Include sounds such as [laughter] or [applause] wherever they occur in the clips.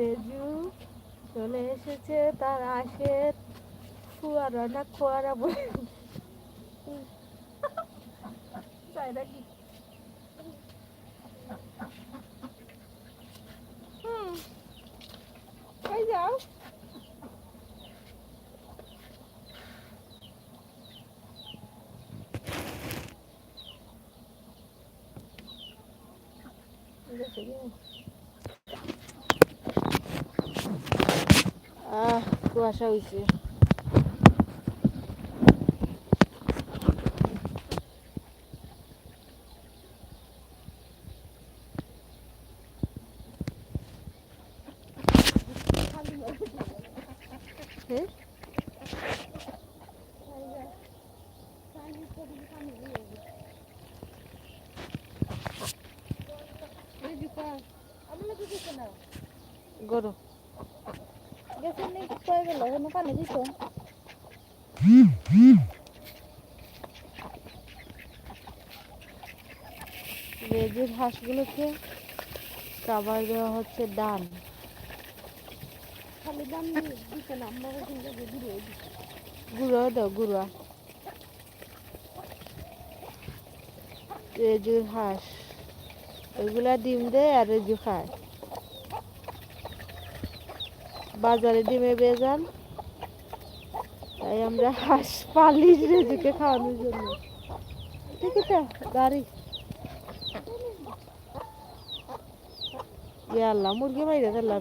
রেজু চলে এসেছে তার আসে ফুয়ারা না খোয়ারা বলে। তাই নাকি? হুম। এই যাও। কুয়াশা হয়েছে হ্যাঁ গরম গেছে নেই কয়ে গেল কানে হাঁসগুলোকে খাবার দেওয়া হচ্ছে ডান। খালি দাম দিতে না আমরা কিন্তু ঘুরে গুঁড়ো দাও গুঁড়া। রেজুর হাঁস ওইগুলা ডিম দেয় আর রেজু খায়। বাজারে ডিমে বেজান তাই আমরা হাঁস পালি রেজুকে খাওয়ানোর জন্য। ঠিক আছে গাড়ি আল্লাহ মুরগি রেজু দে দে,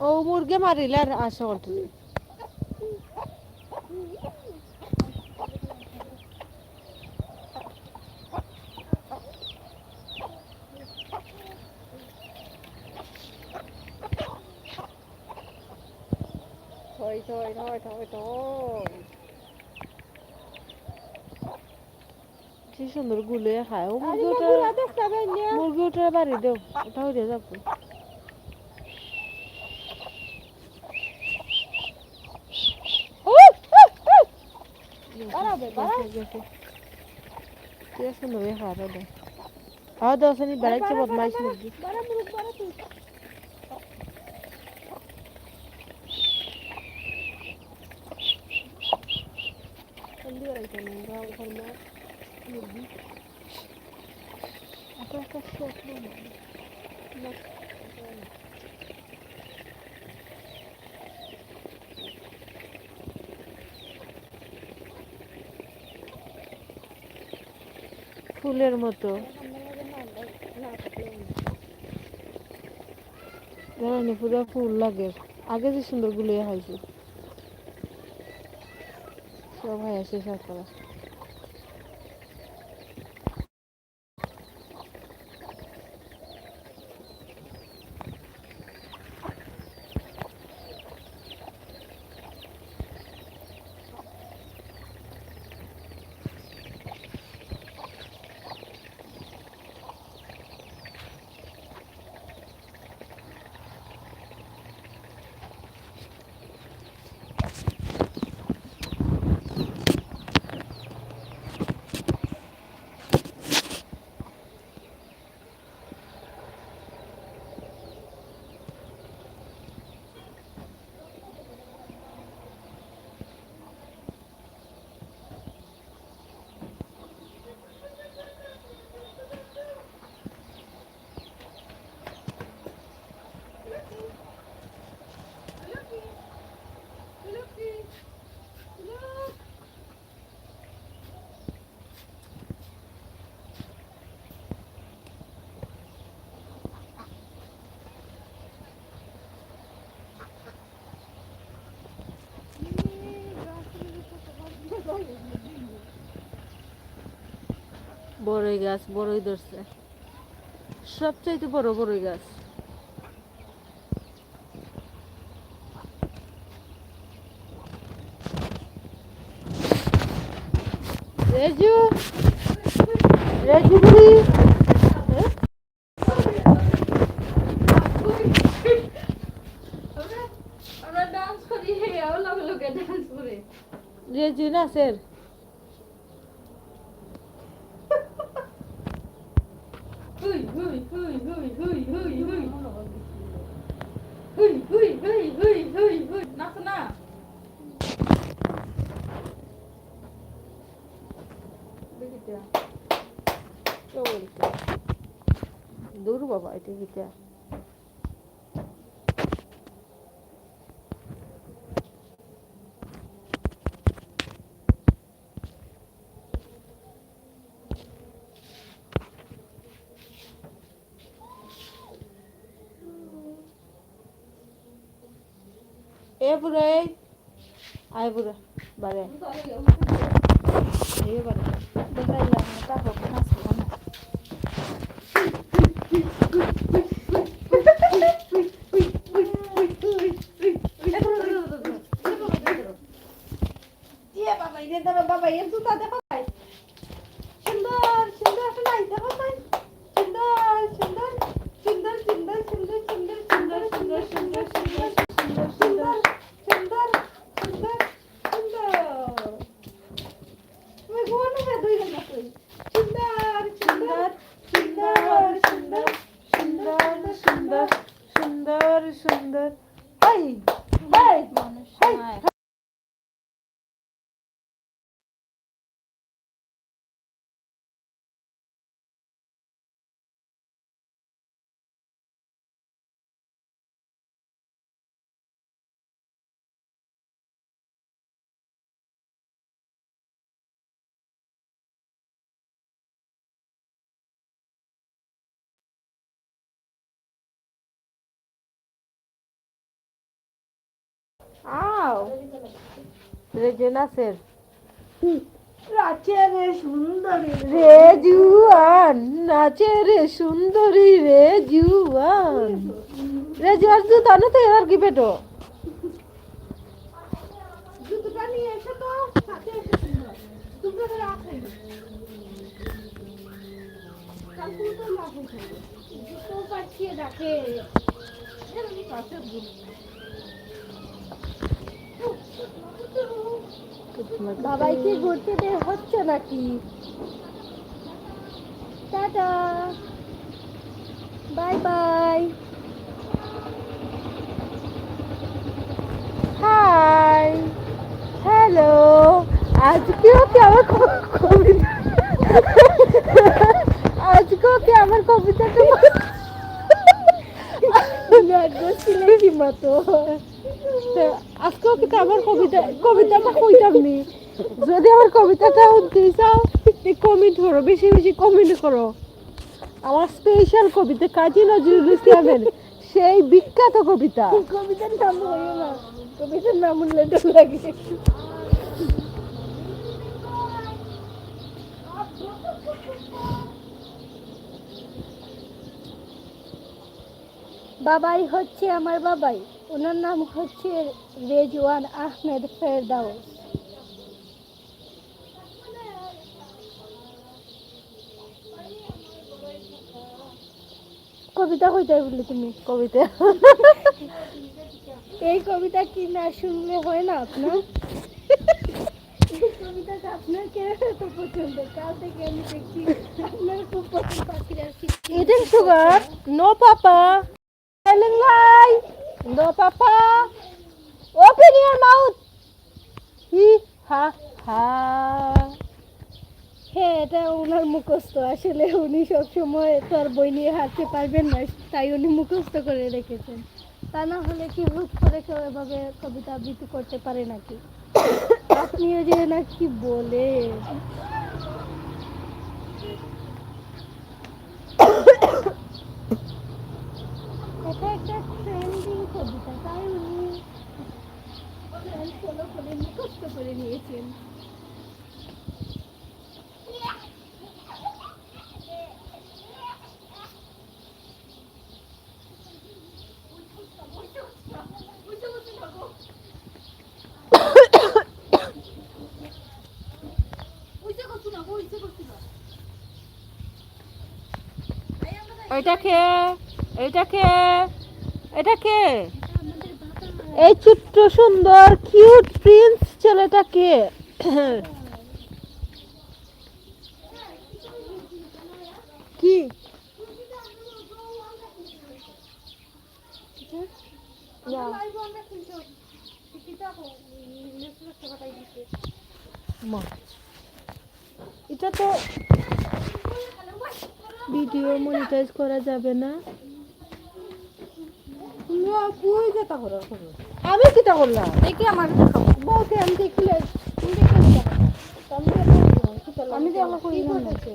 ও মুরগি মারিলে আর আসে অল্টো থই থই থই থই থই কি সুন্দর গুলে খায়। ও মুরগি আরে ওটা গুলা দেখতে পাই না মুরগি ওটা বাড়ি দেও ওটা উড়ে যাব কি সুন্দর হয়ে খাওয়া দাও খাওয়া দাওয়া বদমাইশ মুরগি। বাড়া মুরগ বাড়া তুই জলদি না গাও ঘরমা মুরগি এত একটা ফুলের মতো জানি পুরো ফুল লাগে আগে যে সুন্দর গুলিয়ে হয়েছে সব হয়ে শেষ আর করা বড়ই গাছ বড়ই ধরছে। সবচাইতে বড় বড়ই গাছ। রেজু রেজু বুড়ি। রেজু না স্যার 나구나. 여기 되겠다. পুরো এই। আয়। পুরো বারে এই বারে দেখাইলাম টাকা সুন্দর আও। রেজনা স্যার রাতে রে সুন্দরী। রে জুয়ান নাচে রে সুন্দরী রে জুয়ান। রে জুয়ান তুই তানে তো এর কি পেটো? জুতোটা নিয়ে এসো তো সাথে তোমরা তো রাখে তো রাখে জুতো পাঠিয়ে রাখে। পাশে বাবাই কি ঘুরতে বের হচ্ছে নাকি? Tata. Bye bye. Hi. Hello. আজকেও কি আমার কবিতা আজকেও কি আমার কবিতাটা [laughs] মতো আজকেও কিন্তু আমার কবিতা কবিতাটা কইতাম নি। যদি আমার কবিতাটা উঠতে চাও কমেন্ট করো, বেশি বেশি কমেন্ট করো। আমার স্পেশাল কবিতা কাজী নজরুল ইসলামের, সেই বিখ্যাত কবিতা। কবিতার নাম বলো না। কবিতার নাম উঠলে লাগে। বাবাই হচ্ছে আমার বাবাই। ওনার নাম হচ্ছে রেজওয়ান আহমেদ ফেরদাউস। কবিতা কইতে বললে তুমি? কবিতা। এই কবিতা কি না শুনলে হয় না আপনার? কবিতাটা আপনার কেন এত পছন্দ? কাল থেকে আমি দেখছি আপনার খুব পছন্দ পাখির। আর কি Eating sugar? No, Papa. Open your mouth. He, ha, ha. হ্যাঁ এটা ওনার মুখস্থ আসলে উনি সবসময় তো আর বই নিয়ে হাঁটতে পারবেন না তাই উনি মুখস্থ করে রেখেছেন তা না হলে কি হুট করে কেউ এভাবে কবিতা আবৃত্তি করতে পারে নাকি [coughs] আপনিও যে না কি বলে ভালো করে মুখস্থ করে নিয়েছেন। এটা খেয়ে এটা খেয়ে এটা খেয়ে এই ছোট্ট সুন্দর কিউট প্রিন্স ছেলেটা কে? এটা তো ভিডিও মনিটাইজ করা যাবে না। যেটা আমি কিটা বললাম দেখি আমার বউকে আমি দেখলে আমি দেখলাম আমি দেখে